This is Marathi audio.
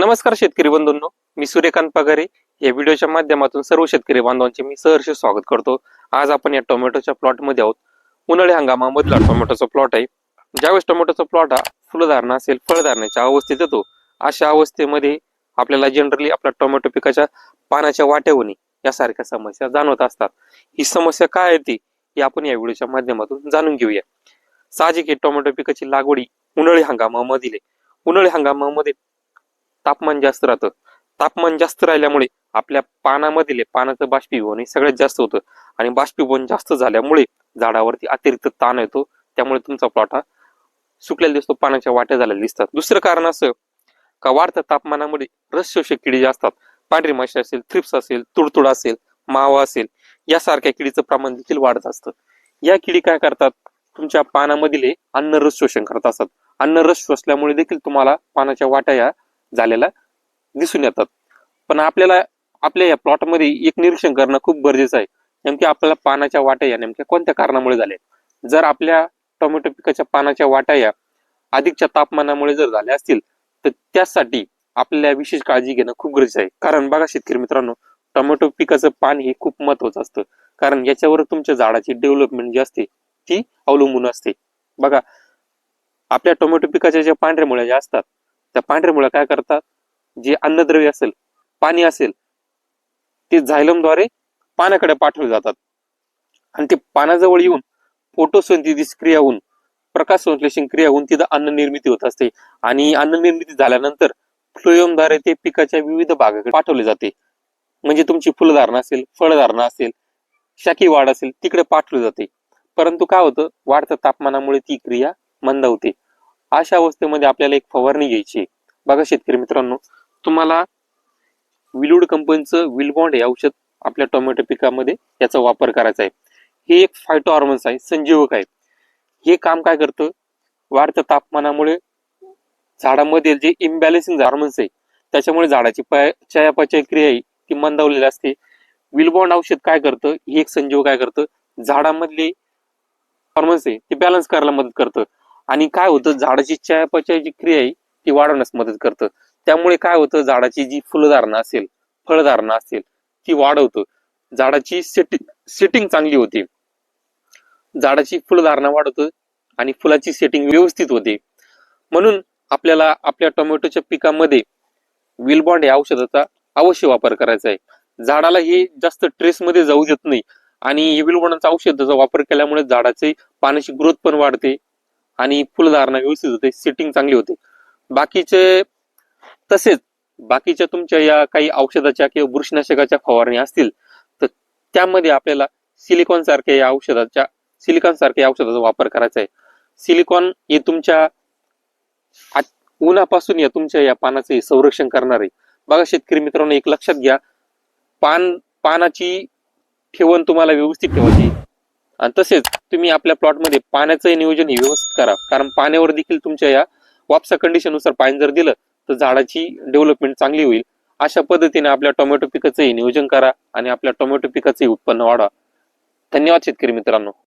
नमस्कार शेतकरी बंधूंनो मी सूर्यकांत पगारे. या व्हिडिओच्या माध्यमातून सर्व शेतकरी बांधवांचे मी सहर्ष स्वागत करतो. आज आपण या टोमॅटोच्या प्लॉटमध्ये आहोत. उन्हाळी हंगामामधला टोमॅटोचा प्लॉट आहे. ज्यावेळेस टोमॅटोचा प्लॉट हा फुलधारणा असेल फळधारणाच्या अवस्थेत येतो अशा अवस्थेमध्ये आपल्याला जनरली आपल्या टोमॅटो पिकाच्या पानाच्या वाट्या होणे यासारख्या समस्या जाणवत असतात. ही समस्या काय आहे ती आपण या व्हिडिओच्या माध्यमातून जाणून घेऊया. साहजिक हे टोमॅटो पिकाची लागवडी उन्हाळी हंगामामधील उन्हाळी हंगामामध्ये तापमान जास्त राहतं. तापमान जास्त राहिल्यामुळे आपल्या पानामधील पानाचं बाष्पीभवन हे सगळ्यात जास्त होतं. आणि बाष्पीभवन जास्त झाल्यामुळे झाडावरती अतिरिक्त ताण येतो. त्यामुळे तुमचा प्लॉट हा सुकलेला दिसतो. पानाच्या वाट्या झालेल्या दिसतात. दुसरं कारण असं का वाढत्या तापमानामध्ये रस शोषक किडी जे असतात पांढरी माशी असेल थ्रिप्स असेल तुडतुड असेल मावा असेल यासारख्या किडीचं प्रमाण देखील वाढत असतं. या किडी काय करतात? तुमच्या पानामधील अन्न रस शोषण करत असतात. अन्न रस शोषल्यामुळे देखील तुम्हाला पानाच्या वाट्या या झालेला दिसून येतात. पण आपल्याला आपल्या या प्लॉटमध्ये एक निरीक्षण करणं खूप गरजेचं आहे. नेमकी आपल्याला पानाच्या वाट्या या नेमक्या कोणत्या कारणामुळे झाल्या जर आपल्या टोमॅटो पिकाच्या पानाच्या वाट्या या अधिकच्या तापमानामुळे जर झाल्या असतील तर त्यासाठी आपल्याला विशेष काळजी घेणं खूप गरजेचं आहे. कारण बघा शेतकरी मित्रांनो टोमॅटो पिकाचं पान हे खूप महत्वाचं असतं. कारण याच्यावर तुमच्या झाडाची डेव्हलपमेंट जी असते ती अवलंबून असते. बघा आपल्या टोमॅटो पिकाच्या ज्या पांढऱ्या मुळ्या ज्या असतात त्या पांढऱ्या मुळ्या काय करतात? जे अन्नद्रव्य असेल पाणी असेल ते झायलमद्वारे पाण्याकडे पाठवले जातात. आणि ते पाण्याजवळ येऊन फोटोसिंथेसिस क्रिया होऊन प्रकाश संश्लेषण क्रिया होऊन तिथं अन्न निर्मिती होत असते. आणि अन्न निर्मिती झाल्यानंतर फ्लोयमद्वारे ते पिकाच्या विविध भागाकडे पाठवले जाते. म्हणजे तुमची फुलधारणा असेल फळधारणा असेल शाकी वाढ असेल तिकडे पाठवली जाते. परंतु काय होतं? वाढत्या तापमानामुळे ती क्रिया मंदावते अशा अवस्थेमध्ये आपल्याला एक फवारणी घ्यायची आहे. बघा शेतकरी मित्रांनो तुम्हाला विलूड कंपनीचं विलबॉन्ड हे औषध आपल्या टोमॅटो पिकामध्ये याचा वापर करायचा आहे. हे एक फायटो हॉर्मोन्स आहे संजीवक आहे. हे काम काय करतं? वाढत्या तापमानामुळे झाडामध्ये जे इम्बॅलेन्सिंग हार्मोन्स आहे त्याच्यामुळे झाडाची चयापचय क्रिया आहे ती मंदावलेली असते. विलबॉन्ड औषध काय करतं? हे एक संजीव काय करतं? झाडामधले हॉर्मोन्स आहे ते बॅलन्स करायला मदत करतं. आणि काय होतं झाडाची चयापचयाची क्रिया आहे ती वाढवण्यास मदत करतं. त्यामुळे काय होतं झाडाची जी फुलधारणा असेल फळधारणा असेल ती वाढवतं. झाडाची सेटिंग सेटिंग चांगली होते. झाडाची फुलधारणा वाढवतं आणि फुलाची सेटिंग व्यवस्थित होते. म्हणून आपल्याला आपल्या टोमॅटोच्या पिकामध्ये विलबॉन्ड या औषधाचा अवश्य वापर करायचा आहे. झाडाला हे जास्त ट्रेसमध्ये जाऊ देत नाही. आणि हे औषधाचा वापर केल्यामुळे झाडाचे पाण्याची ग्रोथ पण वाढते. आणि फुलधारणा व्यवस्थित होते सिटिंग चांगली होते. बाकीचे तसेच बाकीच्या तुमच्या या काही औषधाच्या किंवा बुरशीनाशकाच्या फवारणी असतील तर त्यामध्ये आपल्याला सिलिकॉन सारख्या या औषधाच्या सिलिकॉन सारख्या औषधाचा वापर करायचा आहे. सिलिकॉन हे तुमच्या उन्हापासून या तुमच्या या पानाचे संरक्षण करणार. आहे बघा शेतकरी मित्रांनो एक लक्षात घ्या पान पानाची ठेवण तुम्हाला व्यवस्थित ठेवायची आणि तसेच तुम्ही आपल्या प्लॉटमध्ये पाण्याचं नियोजन हे व्यवस्थित करा. कारण पाण्यावर देखील तुमच्या या वापसा कंडिशननुसार पाणी जर दिलं तर झाडाची डेव्हलपमेंट चांगली होईल. अशा पद्धतीने आपल्या टोमॅटो पिकाचंही नियोजन करा आणि आपल्या टोमॅटो पिकाचंही उत्पन्न वाढवा. धन्यवाद शेतकरी मित्रांनो.